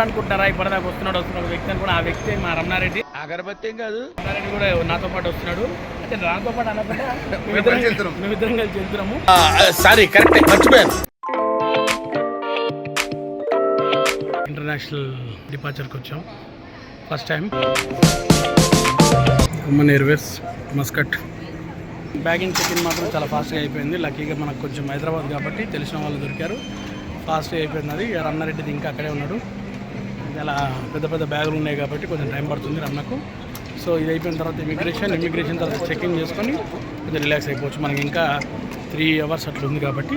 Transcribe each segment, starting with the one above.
ఎవరు అనుకుంటున్నారా? ఇప్పటిదాకా వస్తున్నాడు వస్తున్నాడు ఒక వ్యక్తి అనుకున్నా ఆ వ్యక్తి మా రమణారెడ్డి. అగరబత్తి కాదు. రమణారెడ్డి కూడా నాతో పాటు వస్తున్నాడు. అంటే నాతో పాటు అనకుండా. మేమిద్దరం కలిసి వెళ్తున్నాము. సారీ కరెక్ట్ మర్చిపోయాను. ఇంటర్నేషనల్ డిపార్చర్కి వచ్చాం first time. Oman airways Muscat. Bagging check in మాత్రం చాలా ఫాస్ట్గా అయిపోయింది. లక్కీగా మనకు కొంచెం హైదరాబాద్ కాబట్టి తెలిసిన వాళ్ళు దొరికారు. ఫాస్ట్గా అయిపోయింది అది. రమణారెడ్డిది ఇంకా అక్కడే ఉన్నాడు. చాలా పెద్ద పెద్ద బ్యాగులు ఉన్నాయి కాబట్టి కొంచెం టైం పడుతుంది రమణకు సో ఇది అయిపోయిన తర్వాత ఇమిగ్రేషన్ ఇమిగ్రేషన్ తర్వాత చెకింగ్ చేసుకొని కొంచెం రిలాక్స్ అయిపోవచ్చు. మనకి ఇంకా త్రీ అవర్స్ అట్లా ఉంది కాబట్టి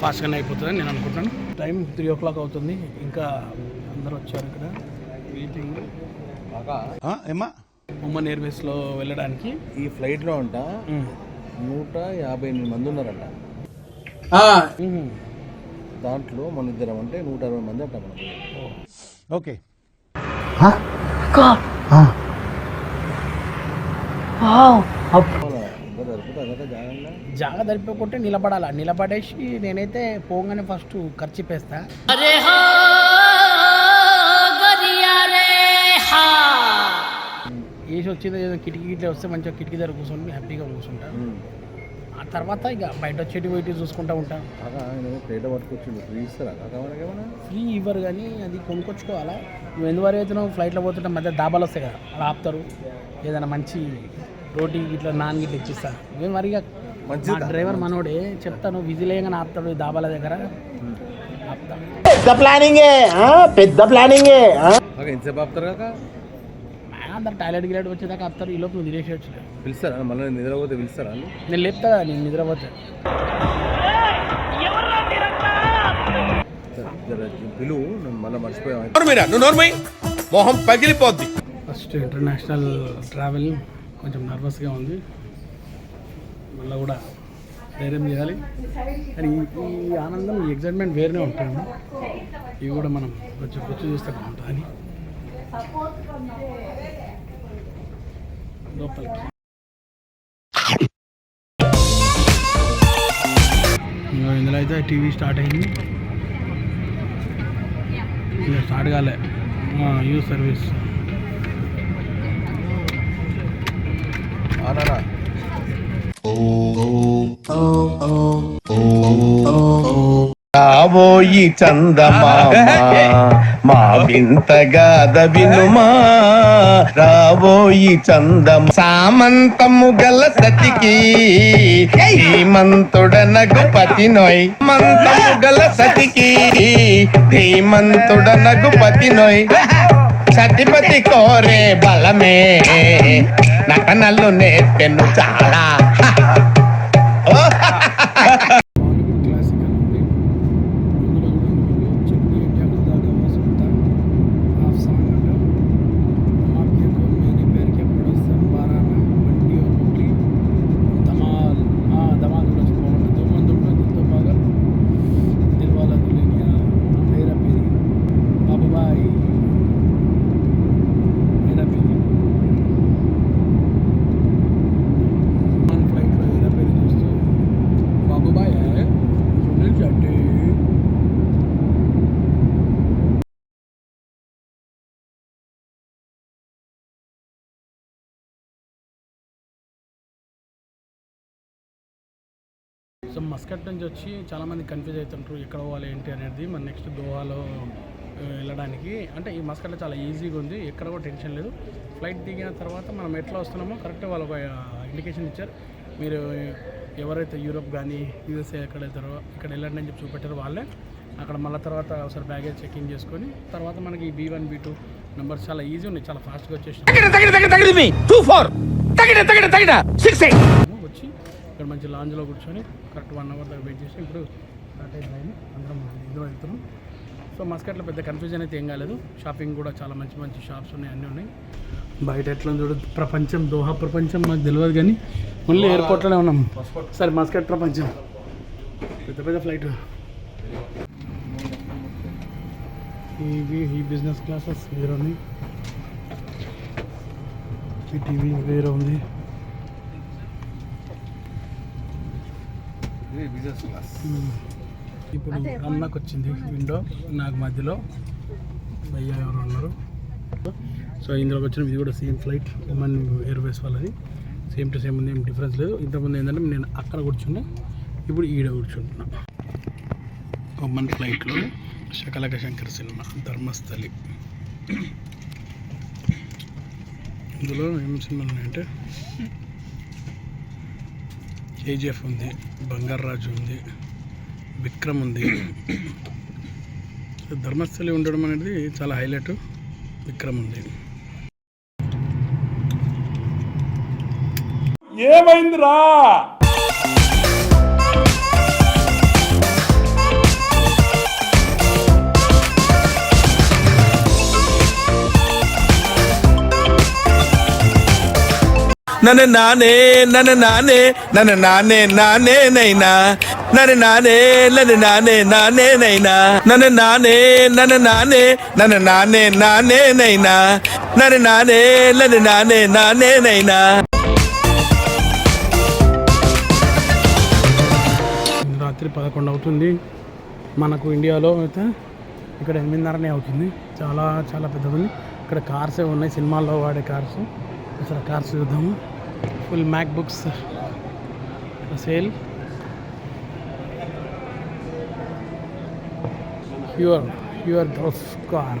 ఫాస్ట్గానే అయిపోతుందని నేను అనుకుంటున్నాను. టైం త్రీ ఓ క్లాక్ అవుతుంది. ఇంకా అందరూ వచ్చారు ఇక్కడ. వెయిటింగ్ ఏమా ఉమ్మన్ ఎయిర్వేస్లో వెళ్ళడానికి. ఈ ఫ్లైట్లో అంట నూట యాభై ఎనిమిది మంది ఉన్నారంట. దాంట్లో మన ఇద్దరం అంటే నూట అరవై మంది అంట మనం. ఓకే. జాగ దరిపోకుంటే నిలబడాలా? నిలబడేసి నేనైతే పోగానే ఫస్ట్ ఖర్చు పేస్తా వేసి వచ్చింది ఏదో కిటికీ గిట్ల వస్తే మంచిగా కిటికీ దగ్గర కూర్చొని హ్యాపీగా కూర్చుంటా. ఆ తర్వాత ఇక బయట వచ్చేటి పోయి చూసుకుంటా ఉంటా. కాక ఆయన ప్లేట్ పట్టుకొచ్చిండు. ఫ్రీ ఇస్తారా? ఇవ్వరు కానీ అది కొనుక్కొచ్చుకోవాలా? నువ్వు ఎందువరకు అవుతున్నావు ఫ్లైట్లో పోతుంటే మధ్య దాబాలు వస్తాయి కదా అలా ఆపుతారు. ఏదైనా మంచి రోటీ ఇట్లా నాన్ గిట్ల ఇచ్చిస్తారు ఇవే మరిగా మంచిది మా డ్రైవర్ మనోడే చెప్తాను విజిలేయంగానే ఆపుతాడు ఈ దాబాల దగ్గర. ఆపుతాడు. కాక ఎంతసేపు ఆపుతారు కాక అందరు టాయిలెట్ గిలెట్ వచ్చేదాకా ఆపుతారు ఈ లోపు నువ్వు తినేసేయచ్చు పిలుస్తారా? మళ్ళీ నిద్రపోతే పిలుస్తారా? నేను లేపుతా కదా నేను నిద్రపోతే. పిలువు మళ్ళీ మర్చిపోయాం మీరా నువ్వు నోర్మై? మొహం పగిలిపోద్ది. ఫస్ట్ ఇంటర్నేషనల్ ట్రావెల్ కొంచెం నర్వస్గా ఉంది. మళ్ళీ కూడా ధైర్యం చేయాలి. కానీ ఈ- ఆనందం ఈ ఎగ్జైట్మెంట్ వేరేనే ఉంటుంది. ఇవి కూడా మనం కొంచెం గుర్తు చూస్తే బాగుంటుంది లోపలికి ఇంకా ఇందులో అయితే టీవీ స్టార్ట్ అయింది ఇంకా స్టార్ట్ కాలే యూజ్ సర్వీస్ ఆనానా రాబోయి చందమామ. మా వింతగాద వినుమా. రాబోయి చందమ సామంతము గల సతికి ధీమంతుడనగు పతి నొయ్. మంతము గల సతికి ధీమంతుడనగు పతి నొయ్. సతిపతి కోరే బలమే. నటనలు నేర్పెను చాలా. మస్కట్ నుంచి వచ్చి చాలామంది కన్ఫ్యూజ్ అవుతుంటారు ఎక్కడ పోవాలి ఏంటి అనేది. మన నెక్స్ట్ గోవాలో వెళ్ళడానికి. అంటే ఈ మస్కట్లో చాలా ఈజీగా ఉంది ఎక్కడ కూడా టెన్షన్ లేదు. ఫ్లైట్ దిగిన తర్వాత మనం ఎట్లా వస్తున్నామో కరెక్ట్ వాళ్ళు ఒక ఇండికేషన్ ఇచ్చారు. మీరు ఎవరైతే యూరోప్ కానీ యూఎస్ఏ ఎక్కడ వెళ్తారో ఇక్కడ వెళ్ళండి అని చెప్పి చూపెట్టారో వాళ్ళే. అక్కడ మళ్ళీ తర్వాత ఒకసారి బ్యాగేజ్ చెకింగ్ చేసుకొని తర్వాత మనకి B one B two numbers చాలా ఈజీ ఉన్నాయి చాలా ఫాస్ట్గా వచ్చేసి వచ్చి ఇక్కడ మంచి లాంజ్లో కూర్చొని కరెక్ట్ వన్ అవర్ దాకా వెయిట్ చేసి ఇప్పుడు స్టార్ట్ అయిపోయింది అందరం ఇద్దరు వెళ్తున్నాం. సో మస్కట్లో పెద్ద కన్ఫ్యూజన్ అయితే ఏం కాలేదు. షాపింగ్ కూడా చాలా మంచి మంచి షాప్స్ ఉన్నాయి అన్నీ ఉన్నాయి. బయట ఎట్లా చూడు ప్రపంచం దోహా ప్రపంచం మాకు తెలియదు కానీ ఓన్లీ ఎయిర్పోర్ట్లోనే ఉన్నాం. సరే మస్కట్ ప్రపంచం. పెద్ద పెద్ద ఫ్లైట్ ఇవి ఈ బిజినెస్ క్లాసెస్ వేరే ఉన్నాయి. ఈ టీవీ వేరే ఉంది. Business class. ఇప్పుడు అన్నకు వచ్చింది విండో. నాకు మధ్యలో భయ్య ఎవరు ఉన్నారు. సో ఇందులోకి వచ్చిన ఇది కూడా సేమ్ ఫ్లైట్ ఉమెన్ ఎయిర్వేస్ వాళ్ళది. సేమ్ టు సేమ్ ఉంది ఏం డిఫరెన్స్ లేదు. ఇంతకుముందు ఏంటంటే నేను అక్కడ కూర్చున్నా ఇప్పుడు ఈడ కూర్చుంటున్నా. ఉమెన్ ఫ్లైట్లో శకలక శంకర్ సినిమా ధర్మస్థలి. ఇందులో ఏం సినిమాలు ఉన్నాయంటే కేజీఎఫ్ ఉంది బంగారాజు ఉంది విక్రమ్ ఉంది. ధర్మస్థలి ఉండడం అనేది చాలా హైలైట్ విక్రమ్ ఉంది. నన్ను నానే నన్ను నానే నన్ను నానే నానే నైనా నన్ను నానే నన్ను నానే నానే నైనా నన్ను నానే నన్ను నానే నన్ను నానే నానే నైనా నన్ను నానే నన్ను నానే నానే నైనా రాత్రి పదకొండు అవుతుంది మనకు ఇండియాలో అయితే ఇక్కడ ఎనిమిదిన్నరనే అవుతుంది చాలా చాలా పెద్దగా ఉంది ఇక్కడ కార్స్ ఉన్నాయి సినిమాల్లో వాడే కార్స్ అసలు కార్స్ చూద్దాము full MacBooks uh, sale. Your your those car.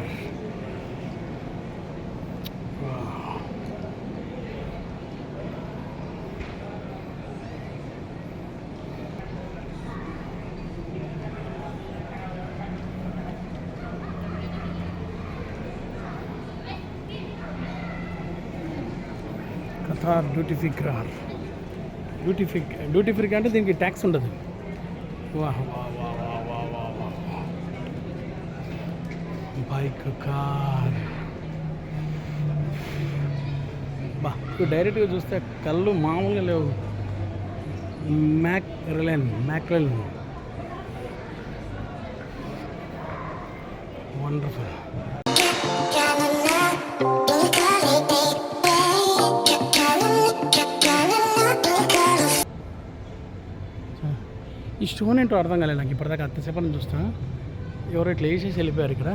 Car duty free car duty free duty free అంటే దీనికి ట్యాక్స్ ఉండదు. వాహ్. బైక్ కార్ బా ఇప్పుడు డైరెక్ట్గా చూస్తే కళ్ళు మామూలుగా లేవు. మ్యాక్ రిలయన్ మ్యాక్రెల్ వండర్ఫుల్ ఈ స్టోన్ ఏంటో అర్థం కాలేదు. నాకు ఇప్పటిదాకా అంతసేపు అని చూస్తా. ఎవరో ఇట్లా వేసేసి వెళ్ళిపోయారు ఇక్కడ.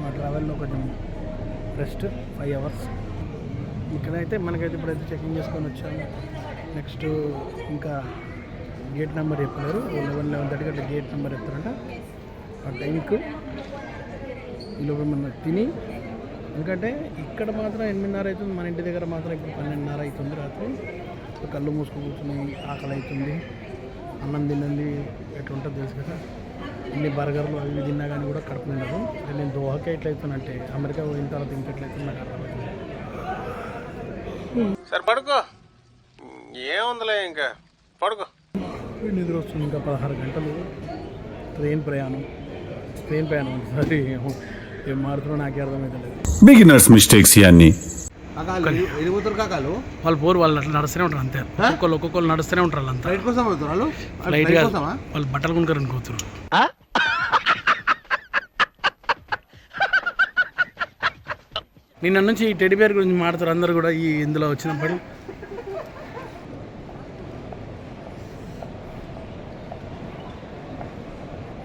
మా ట్రావెల్లో కొంచెం రెస్ట్ ఫైవ్ అవర్స్ ఇక్కడైతే మనకైతే ఇప్పుడైతే చెకింగ్ చేసుకొని వచ్చాము. నెక్స్ట్ ఇంకా గేట్ నెంబర్ చెప్పలేరు. లెవెన్ లెవెన్ థర్టీ అట్లా గేట్ నెంబర్ చెప్తారంట ఆ టైంకు ఈలోపు మనం తిని ఎందుకంటే ఇక్కడ మాత్రం ఎనిమిదిన్నర అవుతుంది మన ఇంటి దగ్గర మాత్రం ఇప్పుడు పన్నెండున్నర అవుతుంది రాత్రి. కళ్ళు కూర్చుని ఆకలి అవుతుంది. అన్నం తిన్నది ఎట్లా ఉంటుంది తెలుసు కదా. ఇన్ని బర్గర్లు అవి తిన్నా కానీ కూడా కడుపు నిండదు. నేను దోహకే ఎట్లయితుందంటే అమెరికా పోయిన తర్వాత ఇంకెట్లయితుంది నాకు అర్థమవుతుంది సరే పడుకో. ఏముందిలే ఇంకా? పడుకో. నిద్ర వస్తుంది ఇంకా పదహారు గంటలు. ట్రైన్ ప్రయాణం. ట్రైన్ ప్రయాణం సారీ ఏం మారుతున్నా నాకే అర్థమవుతలేదు బిగినర్స్ మిస్టేక్స్ ఇవన్నీ. కాకాలు వెళ్ళిపోతారు కాకాలు? వాళ్ళు పోరు వాళ్ళు అట్లా నడుస్తూనే ఉంటారు అంతే. ఒక్కొక్కరు ఒక్కొక్కరు నడుస్తూనే ఉంటారు వాళ్ళంతా. ఫ్లైట్ కోసం వెళ్తారు వాళ్ళు? లైట్ ఫ్లైట్ కోసమా? వాళ్ళు బట్టలు కొనుక్కోరు అనుకోతున్నారు నిన్న నుంచి ఈ టెడ్డి బేర్ గురించి మాడతారు అందరు కూడా ఈ ఇందులో వచ్చినప్పుడు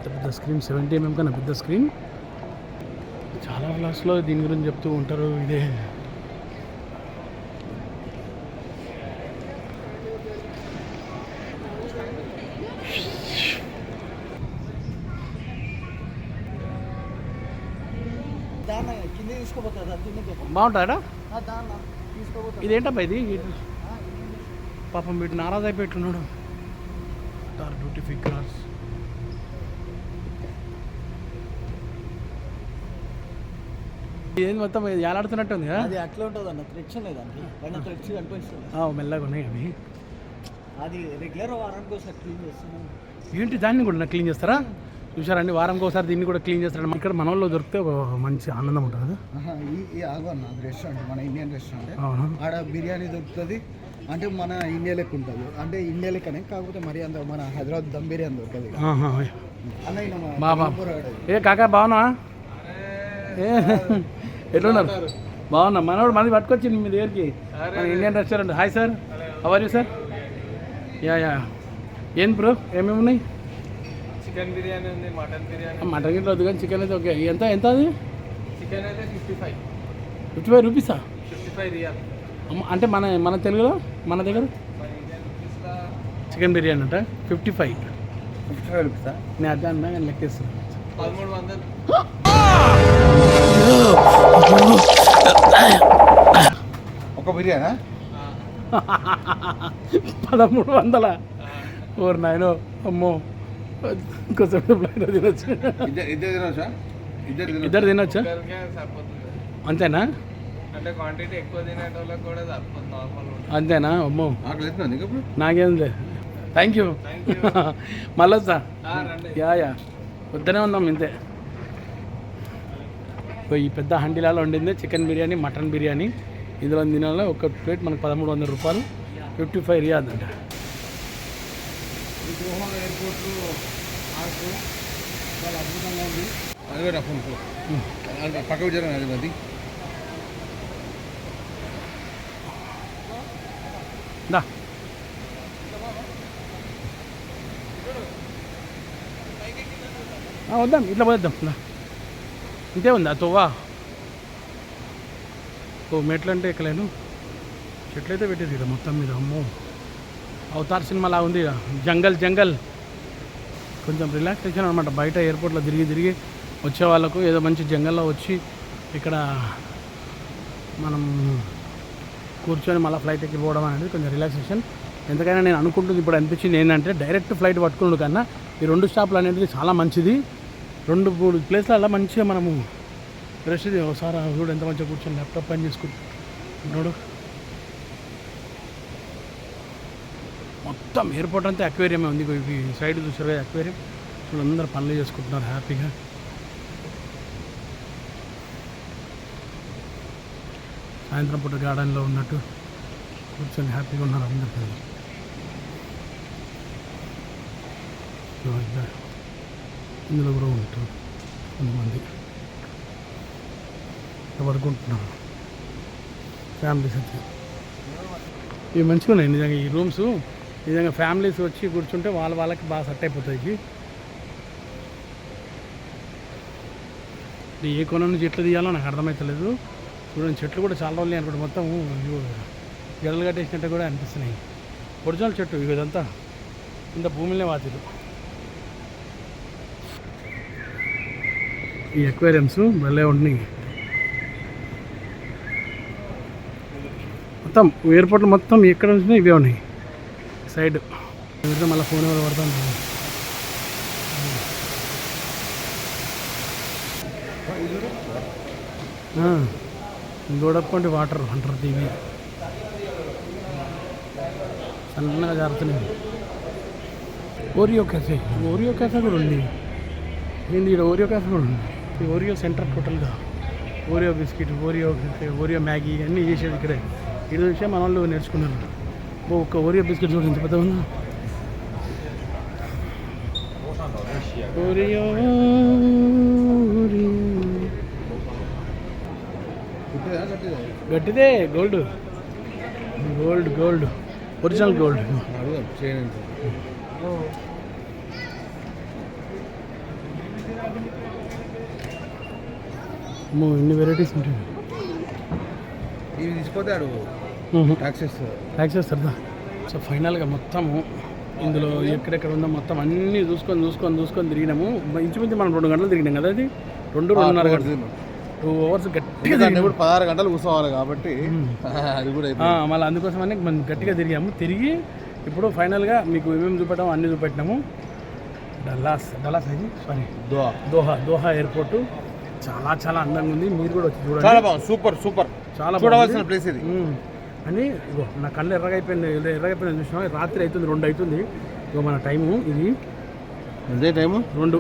పెద్ద స్క్రీన్ సెవెంటీ ఎంఎం కన్నా పెద్ద స్క్రీన్ క్లాస్లో దీని గురించి చెప్తూ ఉంటారు ఇదే. బాగుంటుందా ఇదేంటబ్బా ఇది? పాపం వీటి నారాజ్ టార్ డ్యూటీ ఫ్రీ ఇదేంది మొత్తం ఏలాడుతున్నట్టు ఉంది కదా అది అట్లా ఉంటుంది అన్న థ్రెడ్స్ ఉన్నాయి దానికి. పైన థ్రెడ్స్ కనిపిస్తుంది ఆ, మెల్లగా ఉన్నాయి అవి. అది రెగ్యులర్ వారానికి ఒకసారి క్లీన్ చేస్తున్నాం. ఏంటి దాన్ని కూడా క్లీన్ చేస్తారా? చూసారండి వారంకి ఒకసారి దీన్ని కూడా క్లీన్ చేస్తారా ఇక్కడ మన వాళ్ళు దొరికితే ఒక మంచి ఆనందం ఉంటుంది. కదా ఈ ఆగు అన్న రెస్టారెంట్ మన ఇండియన్ రెస్టారెంట్ ఆడ బిర్యానీ దొరుకుతుంది. అంటే మన ఇండియా లెక్క ఉంటుంది. అంటే ఇండియా లెక్కనే కాకపోతే మరి అంత మన హైదరాబాద్ దమ్ బిర్యానీ దొరకదు. ఆహా. అన్న. ఏ కాకా బాగున్నా ఏ ఎట్లున్నారు? బాగున్నా? మనోడు మనది పట్టుకొచ్చింది మీ దగ్గరికి. మన Indian restaurant hi sir how are you sir yeah yeah ఏం బ్రో ఏమేమి ఉన్నాయి? చికెన్ బిర్యానీ ఉంది మటన్ బిర్యానీ మటన్ గిట్ల వద్దు కానీ చికెన్ అయితే ఓకే ఎంత ఎంత అది? చికెన్ అయితే ఫిఫ్టీ ఫైవ్ ఫిఫ్టీ ఫైవ్ రూపీసా ఫిఫ్టీ ఫైవ్ రియల్ అంటే మన మన తెలుగులో? మన దగ్గర? చికెన్ బిర్యానీ అంట. ఫిఫ్టీ ఫైవ్ ఫిఫ్టీ ఫైవ్ రూపీసా నేను అదే అన్నా కానీ లెక్కేస్తాను పదమూడు వందలు. బిర్యానా? పదమూడు వందల. ఓరు నాయనో అమ్మో. కొంచెం ప్లేట్ తినొచ్చు. ఇద్దరు తినొచ్చా? ఇద్దరు తినొచ్చా? అంతేనా? అంటే క్వాంటిటీ ఎక్కువ తినేటోళ్ళకి కూడా సరిపోతుంది నార్మల్ అంతేనా? అమ్మో. నీకు లేదు థ్యాంక్ యూ మళ్ళీ యా యా. వద్దనే ఉన్నాం ఇంతే. ఈ పెద్ద హండీలాలో వండింది చికెన్ బిర్యానీ మటన్ బిర్యానీ. ఇందులో తినాలో? ఒక ప్లేట్ మనకు పదమూడు వందల రూపాయలు. ఫిఫ్టీ ఫైవ్ రియాద్ అంట. అదే నా ఫోన్ ఫోన్. అది పక్కకు జరగదు అది మరి. దా. వద్దాం. ఇట్లా పోద్దాం ఇంతే ఉందా. తోవా. ఓ మెట్లు అంటే ఎక్కలేను. చెట్లయితే పెట్టేది ఇక్కడ మొత్తం మీద అమ్మో. అవతార్ సినిమాలా ఉంది ఇక. జంగల్ జంగల్. కొంచెం రిలాక్సేషన్ అనమాట బయట ఎయిర్పోర్ట్లో తిరిగి తిరిగి వచ్చే వాళ్ళకు ఏదో మంచి జంగల్లో వచ్చి ఇక్కడ మనం కూర్చొని మళ్ళీ ఫ్లైట్ ఎక్కిపోవడం అనేది కొంచెం రిలాక్సేషన్ ఎంతకైనా నేను అనుకుంటుంది ఇప్పుడు అనిపించింది ఏంటంటే డైరెక్ట్ ఫ్లైట్ పట్టుకున్నాడు కన్నా ఈ రెండు స్టాప్లు అనేది చాలా మంచిది. రెండు మూడు ప్లేస్లలో మంచిగా మనము రెస్ట్ ఇది ఒకసారి చూడు ఎంత మంచిగా కూర్చొని ల్యాప్టాప్ పని చేసుకుంటున్నాడు మొత్తం ఎయిర్పోర్ట్ అంతా అక్వేరియమే ఉంది. ఇవి సైడ్ చూసారు కదా అక్వేరియం. చూడు అందరు పనులు చేసుకుంటున్నారు హ్యాపీగా. సాయంత్రం పూట గార్డెన్లో ఉన్నట్టు కూర్చొని హ్యాపీగా ఉన్నారు అందరు ఇందులో కూడా ఉంటారు కొంతమంది. పడుకుంటున్నారు ఫ్యామిలీస్ అయితే ఇవి మంచిగా ఉన్నాయి. నిజంగా ఈ రూమ్స్ నిజంగా ఫ్యామిలీస్ వచ్చి కూర్చుంటే వాళ్ళ వాళ్ళకి బాగా సెట్ అయిపోతాయి ఏ కొన నుంచి ఎట్లా తీయాలో నాకు అర్థమవుతలేదు చూడండి చెట్లు కూడా చాలా రోజులు అనుకుంటే మొత్తం జడలు కట్టేసినట్టు కూడా అనిపిస్తున్నాయి. ఒరిజినల్ చెట్టు ఇవి ఇదంతా. ఇంత భూమిలోనే వాతిలు ఈ ఎక్వేరియమ్స్ భలే ఉన్నాయి మొత్తం ఎయిర్పోర్ట్లో మొత్తం ఎక్కడ నుంచి ఇవే ఉన్నాయి. సైడ్. మళ్ళీ ఫోన్ ఎవరు పడతాను దూడప్పండి వాటర్ అంటారు దీవి సన్నగా జారుతున్నాయి. Oreo cafe. ఓరియో క్యాఫే కూడా ఉంది. ఏంది ఇక్కడ ఓరియో క్యాఫే కూడా ఉంది? ఓరియో సెంటర్ టోటల్గా. Oreo biscuit Oreo cafe Oreo Maggi అన్నీ చేసేది ఇక్కడే. ఇది విషయం మన వాళ్ళు నేర్చుకున్నారు. ఓ ఒక్క ఓరియో బిస్కెట్ చూడండి ఎంత పెద్ద ఉందా గట్టిదే gold. Gold gold. Original gold. చేయండి ఇన్ని వెరైటీస్ ఉంటాయి? ఇవి తీసుకోతే అడుగు ట్యాక్సెస్ యాక్సెస్ సరదా. సో ఫైనల్గా మొత్తము ఇందులో ఎక్కడెక్కడ ఉందో మొత్తం అన్నీ చూసుకొని చూసుకొని చూసుకొని తిరిగినాము. ఇంచుమించు మనం రెండు గంటలు తిరిగినాం కదా అది రెండు రెండున్నర గంటలు. టూ అవర్స్ గట్టిగా. ఇప్పుడు పదహారు గంటలు కూర్చోవాలి కాబట్టి అది కూడా ఆ, మళ్ళీ అందుకోసమని మనం గట్టిగా తిరిగాము. తిరిగి ఇప్పుడు ఫైనల్గా మీకు ఏమేమి చూపెట్టాము అన్నీ చూపెట్టినాము. డల్లాస్ డల్లాస్ అది? Sorry Doha. Doha Doha airport. చాలా చాలా అందంగా ఉంది. మీరు కూడా వచ్చి చూడండి. చాలా బాగుంది. Super super. చాలా చూడవలసిన. ప్లేస్ ఇది. అని ఇగో నా కళ్ళు ఎర్రగా అయిపోయింది ఎర్రగా అయిపోయింది చూసినా రాత్రి అవుతుంది రెండు అవుతుంది. ఇగో మన టైము. ఇది అదే టైము? రెండు.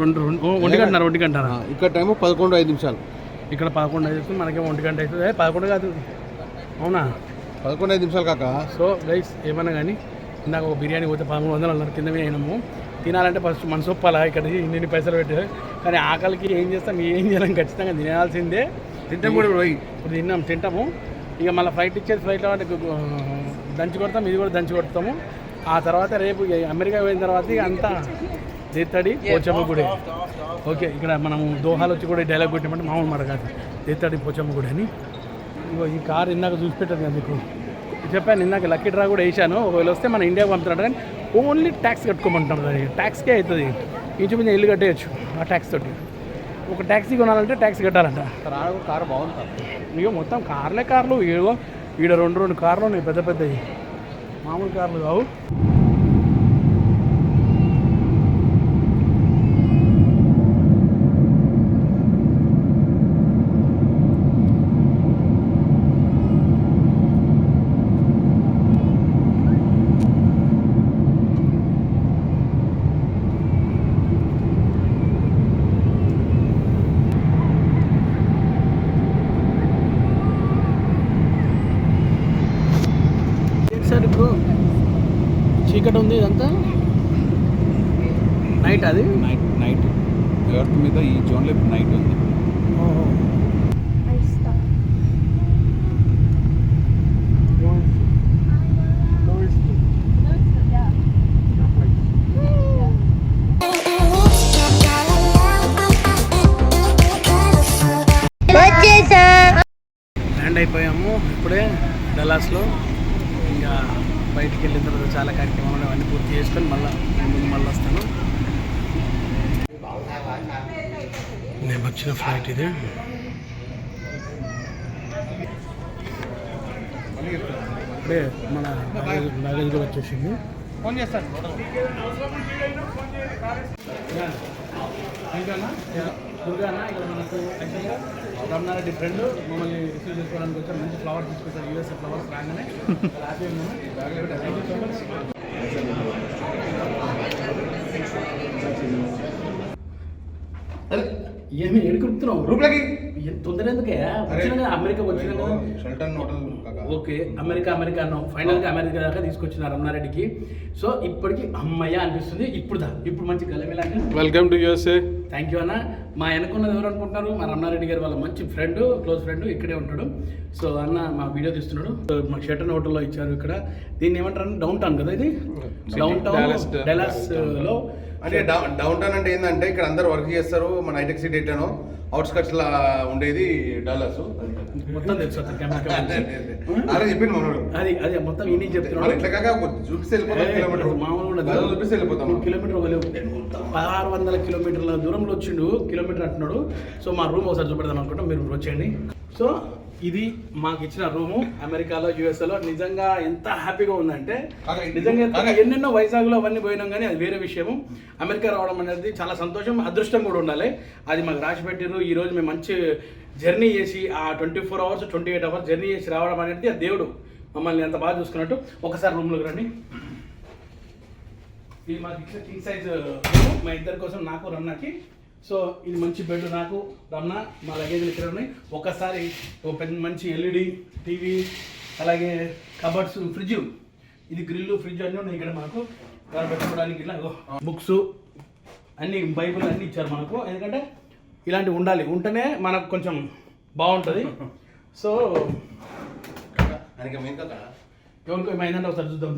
రెండు ఒంటి గంటన్నర ఒంటి గంటన్నర. ఇక్కడ టైము పదకొండు ఐదు నిమిషాలు. ఇక్కడ పదకొండు అవుతుంది మనకేమో ఒంటి గంట అవుతుంది. పదకొండు కాదు. అవునా? పదకొండు ఐదు నిమిషాలు కాక. సో గైస్ ఏమన్నా కానీ ఇందాక ఒక బిర్యానీ పోతే పదమూడు వందలు అన్నారు కింద అయినాము. తినాలంటే ఫస్ట్ మనసు ఒప్పాలా? ఇక్కడ ఇన్ని పైసలు పెట్టి కానీ ఆకలికి ఏం చేస్తాం? ఏం చేయలేం ఖచ్చితంగా తినాల్సిందే. తింటాం కూడా పోయి ఇప్పుడు తిన్నాం తింటాము. ఇక మళ్ళీ ఫ్లైట్ ఇచ్చేది ఫ్లైట్లో అంటే దంచి కొడతాం ఇది కూడా దంచి కొడతాము. ఆ తర్వాత రేపు అమెరికా పోయిన తర్వాత ఇక అంతా తీత్తడి పోచమ్మ గుడి. ఓకే ఇక్కడ మనము దోహాలు వచ్చి కూడా డైలాగ్ కొట్టామంటే మామూలు మాట కాదు తీత్తడి పోచమ్మ గుడి అని. ఇగో ఈ కార్ ఇందాక చూసి పెట్టాను కదా మీకు. చెప్పాను ఇందాక లక్కీ డ్రా కూడా వేసాను ఒకవేళ వస్తే మన ఇండియాకి పంపుతున్నాడు కానీ ఓన్లీ ట్యాక్స్ కట్టుకోమంటున్నారు దానికి ట్యాక్స్కే అవుతుంది. ఇంచుమించు ఇల్లు కట్టేయచ్చు ఆ ట్యాక్స్ తోటి. ఒక ట్యాక్సీ కొనాలంటే ట్యాక్స్ కట్టాలంట. కారు బాగుంది ఇగో మొత్తం కార్లే కార్లు. ఇగో ఈడ రెండు రెండు కార్లు ఉన్నాయి పెద్ద పెద్దవి. మామూలు కార్లు కావు. ల్యాండ్ అయిపోయాము. ఇప్పుడే డలాస్లో ఇంకా బయటికి వెళ్ళిన తర్వాత చాలా కార్యక్రమాలు అవన్నీ పూర్తి చేసుకొని మళ్ళీ ముందు మళ్ళీ వస్తాను. నేను వచ్చిన ఫ్లైట్ ఇది. ఇప్పుడే మన బ్యాగేజ్ బ్యాగేజ్ కూడా వచ్చేసింది. ఫోన్ చేస్తాను. దుర్గాన ఇక్కడ మనకు యాక్చువల్గా రమణారెడ్డి ఫ్రెండ్ మమ్మల్ని రిసీవ్ చేసుకోవడానికి వచ్చారు. మంచి ఫ్లవర్స్ తీసుకొచ్చారు. యూఎస్ఏ ఫ్లవర్స్ రాగానే హ్యాపీ ఉన్నాము థ్యాంక్ యూ సో మచ్ ఏమి ఎడుకుతున్నావు రూపులకి? తొందర ఎందుకే? వచ్చిన అమెరికా వచ్చిన. ఓకే అమెరికా అమెరికా అన్నాం ఫైనల్గా అమెరికా దాకా తీసుకొచ్చిన రమణారెడ్డికి. సో ఇప్పటికి అమ్మయ్య అనిపిస్తుంది. ఇప్పుడు దా ఇప్పుడు మంచి గలమిలా welcome to USA thank you అన్న. మా వెనకున్నది ఎవరు అనుకుంటున్నారు? మా రమణారెడ్డి గారు వాళ్ళ మంచి ఫ్రెండ్ క్లోజ్ ఫ్రెండ్ ఇక్కడే ఉంటాడు. సో అన్న మా వీడియో తీస్తున్నాడు. సో మా షెటన్ హోటల్లో ఇచ్చారు ఇక్కడ. దీన్ని ఏమంటారు డౌన్ టౌన్ కదా ఇది? Downtown. డెలాస్లో. అంటే డౌన్ డౌన్ టౌన్ అంటే ఏంటంటే ఇక్కడ అందరు వర్క్ చేస్తారు మన హైటెక్ సిటీ ఎట్టానో అవుట్స్కట్స్ లా ఉండేది డాలర్స్ మొత్తం తెలుసు. అలా చెప్పింది మనోడు. అది అది మొత్తం మన చెప్తున్నాడు. ఇట్లా కాక చూపిస్తే వెళ్ళిపోతాం కిలోమీటర్. మామూలు కూడా దాదాపు చూపిస్తే వెళ్ళిపోతాం. కిలోమీటర్ పదహారు వందల కిలోమీటర్ల దూరంలో వచ్చిండు కిలోమీటర్ అంటున్నాడు. సో మా రూమ్ ఒకసారి చూపెడదాం అనుకుంటాం మీరు వచ్చేయండి. సో ఇది మాకు ఇచ్చిన రూము అమెరికాలో యుఎస్ఏలో. నిజంగా ఎంత హ్యాపీగా ఉందంటే నిజంగా. ఎన్నెన్నో వైజాగ్లో అవన్నీ పోయినాం కానీ అది వేరే విషయము. అమెరికా రావడం అనేది చాలా సంతోషం అదృష్టం కూడా ఉండాలి. అది మాకు రాసి పెట్టిర్రు. ఈ రోజు మేము మంచి జర్నీ చేసి ఆ twenty four hours twenty eight hours journey చేసి రావడం అనేది ఆ దేవుడు మమ్మల్ని ఎంత బాగా చూసుకున్నట్టు. ఒకసారి రూమ్లోకి రండి. ఇది మాకు ఇచ్చిన కింగ్ సైజ్ మా ఇద్దరి కోసం నాకు రమణకి సో ఇది మంచి బెడ్ నాకు రమణ మా లగేజ్లు ఇక్కడ ఉన్నాయి. ఒకసారి ఒక పెద్ద మంచి ఎల్ఈడి టీవీ అలాగే కబర్డ్స్ ఫ్రిడ్జ్ ఇది గ్రిల్ ఫ్రిడ్జ్ అన్నీ ఉన్నాయి ఇక్కడ మనకు. దాన్ని పెట్టుకోవడానికి ఇట్లా బుక్స్ అన్ని బైబిల్ అన్నీ ఇచ్చారు మనకు. ఎందుకంటే ఇలాంటివి ఉండాలి. ఉంటేనే మనకు కొంచెం బాగుంటుంది. సో ఆయనకి మెయిన్ కాక ఎవరికో ఏమైందంటే ఒకసారి చూద్దాం.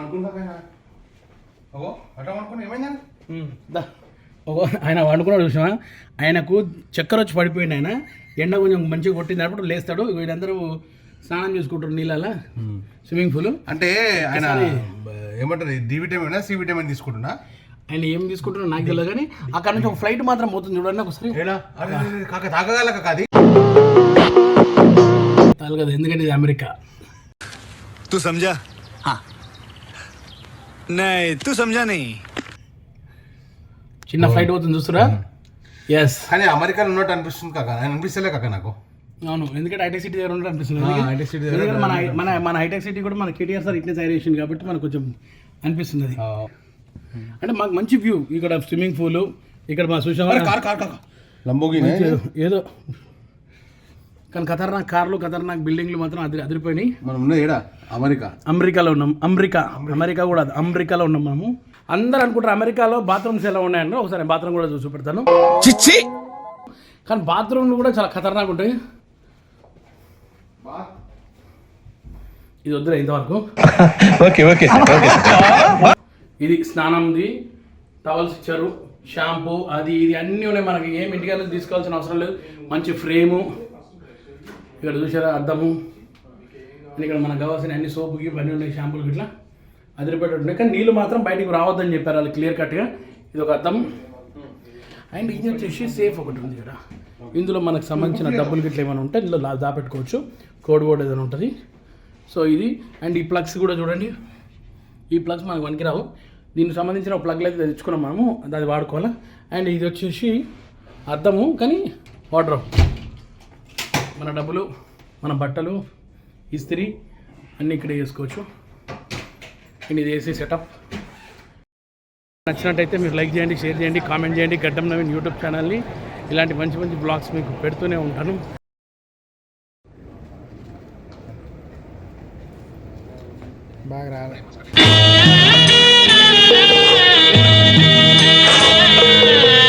అనుకుంటా ఓ అట్లా అనుకున్నా ఏమైందా? ఉమ్, దా. ఒక ఆయన వండుకున్నాడు చూసిన? ఆయనకు చక్కెర వచ్చి పడిపోయింది ఆయన. ఎండ కొంచెం మంచిగా కొట్టింది అప్పుడు లేస్తాడు. వీళ్ళందరూ స్నానం చేసుకుంటారు నీళ్ళ స్విమ్మింగ్ పూల్. అంటే ఆయన ఏమంటారు డి విటమిన్ సి విటమిన్ తీసుకుంటున్నా? ఆయన ఏం తీసుకుంటున్నా నాకు తెలియదు కానీ అక్కడ నుంచి ఒక ఫ్లైట్ మాత్రం పోతుంది చూడండి ఒకసారి. కాక తాగగల కాదు తాగదు ఎందుకంటే ఇది అమెరికా. తు సంజా. నై తు సంజా నై చిన్న ఫ్లైట్ పోతుంది చూస్తురా? ఎస్ కానీ అమెరికాలో ఉన్నట్టు అనిపిస్తుంది కాక. ఆయన అనిపిస్తలే కాక నాకు. అవును ఎందుకంటే హైటెక్ సిటీ దగ్గర ఉన్నట్టు అనిపిస్తుంది. మన మన మన హైటెక్ సిటీ కూడా మన కేటీఆర్ సార్ ఇట్లే తయారు చేసింది కాబట్టి మనకు కొంచెం అనిపిస్తుంది అది. అంటే మాకు మంచి వ్యూ ఇక్కడ స్విమ్మింగ్ పూల్ ఇక్కడ మా సుషమా కార్ కార్ కాక లంబోగిని? ఏదో. కానీ ఖతర్నాక్ కార్లు ఖతర్నాక్ బిల్డింగ్లు మాత్రం అదిరి అదిరిపోయినాయి. మనం ఉన్నది ఏడా? అమెరికా. అమెరికాలో ఉన్నాం. అమెరికా. అమెరికా కూడా అది. అమెరికాలో ఉన్నాం మనము. అందరు అనుకుంటారు అమెరికాలో బాత్రూమ్స్ ఎలా ఉన్నాయన్న ఒకసారి బాత్రూమ్ కూడా చూసి పెడతాను చిచ్చి! కానీ బాత్రూమ్లు కూడా చాలా ఖతర్నాక్ ఉంటాయి. ఇది వద్దులే ఇంతవరకు. ఓకే ఓకే ఇది స్నానంది టవల్స్ ఇచ్చారు షాంపూ అది ఇది అన్నీ ఉన్నాయి మనకి. ఏం ఇంటికి తీసుకోవాల్సిన అవసరం లేదు. మంచి ఫ్రేము. ఇక్కడ చూసారా అద్దము. ఇక్కడ మనకు కావాల్సిన అన్ని సోపుకి ఇవన్నీ ఉన్నాయి షాంపూలు ఇట్లా. అదిరిపెట్టి ఉంటుంది కానీ నీళ్ళు మాత్రం బయటికి రావద్దని చెప్పారు వాళ్ళు క్లియర్ కట్గా. ఇది ఒక అర్థం అండ్ ఇది వచ్చేసి సేఫ్ ఒకటి ఉంది ఇక్కడ. ఇందులో మనకు సంబంధించిన డబ్బులు గిట్ల ఏమైనా ఉంటే ఇందులో దాపెట్టుకోవచ్చు. కోడ్ బోర్డ్ ఏదైనా ఉంటుంది. సో ఇది అండ్ ఈ ప్లగ్స్ కూడా చూడండి. ఈ ప్లగ్స్ మనకు పనికిరావు. దీనికి సంబంధించిన ప్లగ్లు అయితే తెచ్చుకున్నాం మనము. అది వాడుకోవాలి? అండ్ ఇది వచ్చేసి అర్థము కానీ వాటర్. మన డబ్బులు మన బట్టలు ఇస్త్రీ అన్నీ ఇక్కడ చేసుకోవచ్చు అండ్ ఇది ఏసీ సెటప్ నచ్చినట్టయితే మీరు లైక్ చేయండి షేర్ చేయండి కామెంట్ చేయండి. గడ్డం నవీన్ యూట్యూబ్ ఛానల్ని ఇలాంటి మంచి మంచి బ్లాగ్స్ మీకు పెడుతూనే ఉంటాను. బాగా రాలే